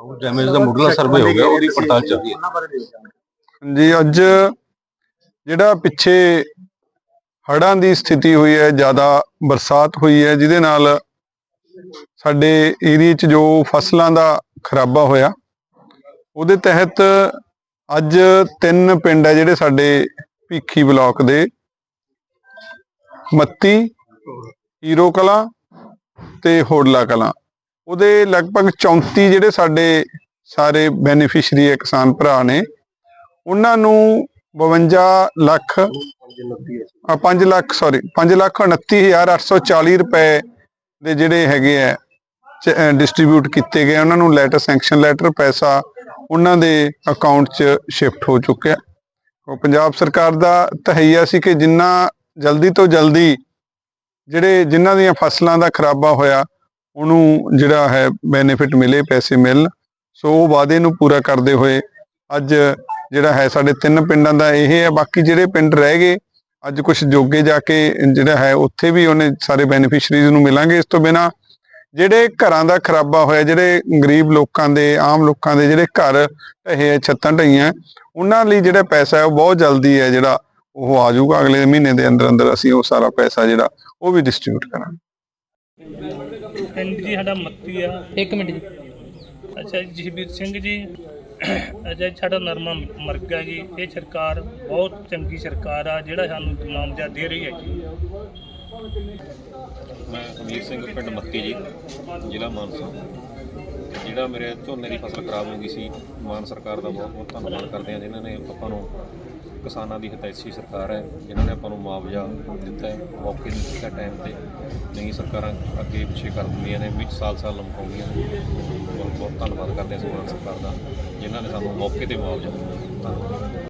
Damage ਦਾ ਮੁੱਢਲਾ survey ਹੋ ਗਿਆ ਉਹਦੀ ਪੜਤਾਲ ਚੱਲ ਰਹੀ ਹੈ। ਜੀ ਅੱਜ ਜਿਹੜਾ ਪਿੱਛੇ ਹੜ੍ਹਾਂ ਦੀ ਸਥਿਤੀ ਹੋਈ ਹੈ ਜ਼ਿਆਦਾ ਬਰਸਾਤ ਹੋਈ ਹੈ ਜਿਹਦੇ ਨਾਲ ਸਾਡੇ ਏਰੀਏ 'ਚ ਜੋ ਫਸਲਾਂ ਦਾ ਖਰਾਬਾ ਹੋਇਆ ਉਹਦੇ ਤਹਿਤ ਅੱਜ ਤਿੰਨ ਪਿੰਡ ਹੈ ਜਿਹੜੇ ਸਾਡੇ ਭੀਖੀ ਬਲਾਕ ਦੇ। ਮੱਤੀ ਹੀਰੋ ਕਲਾਂ ਤੇ ਹੋਡਲਾ ਕਲਾਂ। ਉਹਦੇ ਲਗਭਗ 34 ਜਿਹੜੇ ਸਾਡੇ ਸਾਰੇ ਬੈਨੀਫੀਸ਼ੀਅਰੀ ਹੈ ਕਿਸਾਨ ਭਰਾ ਨੇ, ਉਹਨਾਂ ਨੂੰ 52 ਲੱਖ 5 ਲੱਖ ਸੌਰੀ 5 ਲੱਖ 29840 ਰੁਪਏ ਦੇ ਜਿਹੜੇ ਹੈਗੇ ਆ ਡਿਸਟ੍ਰੀਬਿਊਟ ਕੀਤੇ ਗਏ ਉਹਨਾਂ ਨੂੰ ਲੈਟਰ ਸੈਂਕਸ਼ਨ ਲੈਟਰ ਪੈਸਾ ਉਹਨਾਂ ਦੇ ਅਕਾਊਂਟ 'ਚ ਸ਼ਿਫਟ ਹੋ ਚੁੱਕਿਆ। ਉਹ ਪੰਜਾਬ ਸਰਕਾਰ ਦਾ ਤਹਈਆ ਸੀ ਕਿ ਜਿੰਨਾ ਜਲਦੀ ਤੋਂ ਜਲਦੀ ਜਿਹੜੇ ਜਿਨ੍ਹਾਂ ਦੀਆਂ ਫਸਲਾਂ ਦਾ ਖਰਾਬਾ ਹੋਇਆ ਉਹਨੂੰ ਜਿਹੜਾ ਹੈ ਬੈਨੀਫਿਟ ਮਿਲੇ ਪੈਸੇ ਮਿਲਣ। ਸੋ ਉਹ ਵਾਅਦੇ ਨੂੰ ਪੂਰਾ ਕਰਦੇ ਹੋਏ ਅੱਜ ਜਿਹੜਾ ਹੈ ਸਾਡੇ ਤਿੰਨ ਪਿੰਡਾਂ ਦਾ ਇਹ ਹੈ ਬਾਕੀ ਜਿਹੜੇ ਪਿੰਡ ਰਹਿ ਗਏ ਅੱਜ ਕੁਝ ਜੋਗੇ ਜਾ ਕੇ ਜਿਹੜਾ ਹੈ ਉੱਥੇ ਵੀ ਉਹਨੇ ਸਾਰੇ ਬੈਨੀਫੀਸ਼ਰੀਜ਼ ਨੂੰ ਮਿਲਾਂਗੇ। ਇਸ ਤੋਂ ਬਿਨਾ ਜਿਹੜੇ ਘਰਾਂ ਦਾ ਖਰਾਬਾ ਹੋਇਆ ਜਿਹੜੇ ਗਰੀਬ ਲੋਕਾਂ ਦੇ ਆਮ ਲੋਕਾਂ ਦੇ ਜਿਹੜੇ ਘਰ ਢਹੇ ਆ, ਛੱਤਾਂ ਢਹੀਆਂ ਉਹਨਾਂ ਲਈ ਜਿਹੜਾ ਪੈਸਾ ਹੈ ਉਹ ਬਹੁਤ ਜਲਦੀ ਹੈ ਜਿਹੜਾ ਉਹ ਆ ਜਾਊਗਾ। ਅਗਲੇ ਮਹੀਨੇ ਦੇ ਅੰਦਰ ਅੰਦਰ ਅਸੀਂ ਉਹ ਸਾਰਾ ਪੈਸਾ ਜਿਹੜਾ ਉਹ ਵੀ ਡਿਸਟ੍ਰੀਬਿਊਟ ਕਰਾਂਗੇ। ਪਿੰਡ ਜੀ ਸਾਡਾ ਮੱਤੀ ਆ। ਇੱਕ ਮਿੰਟ ਜੀ। ਅੱਛਾ ਜੀ ਜਸਵੀਰ ਸਿੰਘ ਜੀ। ਅੱਛਾ ਜੀ, ਸਾਡਾ ਨਰਮਾ ਮਰ ਗਿਆ ਜੀ। ਇਹ ਸਰਕਾਰ ਬਹੁਤ ਚੰਗੀ ਸਰਕਾਰ ਆ ਜਿਹੜਾ ਸਾਨੂੰ ਮੁਆਵਜ਼ਾ ਦੇ ਰਹੀ ਹੈ ਜੀ। ਮੈਂ ਅਮੀਰ ਸਿੰਘ ਪਿੰਡ ਮੱਤੀ ਜੀ ਜ਼ਿਲ੍ਹਾ ਮਾਨਸਾ। ਜਿਹੜਾ ਮੇਰੇ ਝੋਨੇ ਦੀ ਫਸਲ ਖਰਾਬ ਹੋ ਗਈ ਸੀ, ਮਾਨ ਸਰਕਾਰ ਦਾ ਬਹੁਤ ਬਹੁਤ ਧੰਨਵਾਦ ਕਰਦੇ ਹਾਂ, ਜਿਨ੍ਹਾਂ ਨੇ ਆਪਾਂ ਨੂੰ ਕਿਸਾਨਾਂ ਦੀ ਹਿਤੈਸ਼ੀ ਸਰਕਾਰ ਹੈ, ਜਿਨ੍ਹਾਂ ਨੇ ਆਪਾਂ ਨੂੰ ਮੁਆਵਜ਼ਾ ਦਿੱਤਾ ਹੈ, ਮੌਕੇ ਤੇ ਦਿੱਤਾ ਟਾਈਮ ਤੇ। ਨਹੀਂ, ਸਰਕਾਰਾਂ ਅੱਗੇ ਪਿੱਛੇ ਕਰ ਦਿੰਦੀਆਂ ਨੇ, ਵਿੱਚ ਸਾਲ ਸਾਲ ਲੰਮਕਾਉਂਦੀਆਂ ਨੇ। ਬਹੁਤ ਬਹੁਤ ਧੰਨਵਾਦ ਕਰਦੇ ਹਾਂ ਮਾਨ ਸਰਕਾਰ ਦਾ, ਜਿਨ੍ਹਾਂ ਨੇ ਸਾਨੂੰ ਮੌਕੇ ਤੇ ਮੁਆਵਜ਼ਾ ਦਿੱਤਾ। ਧੰਨਵਾਦ।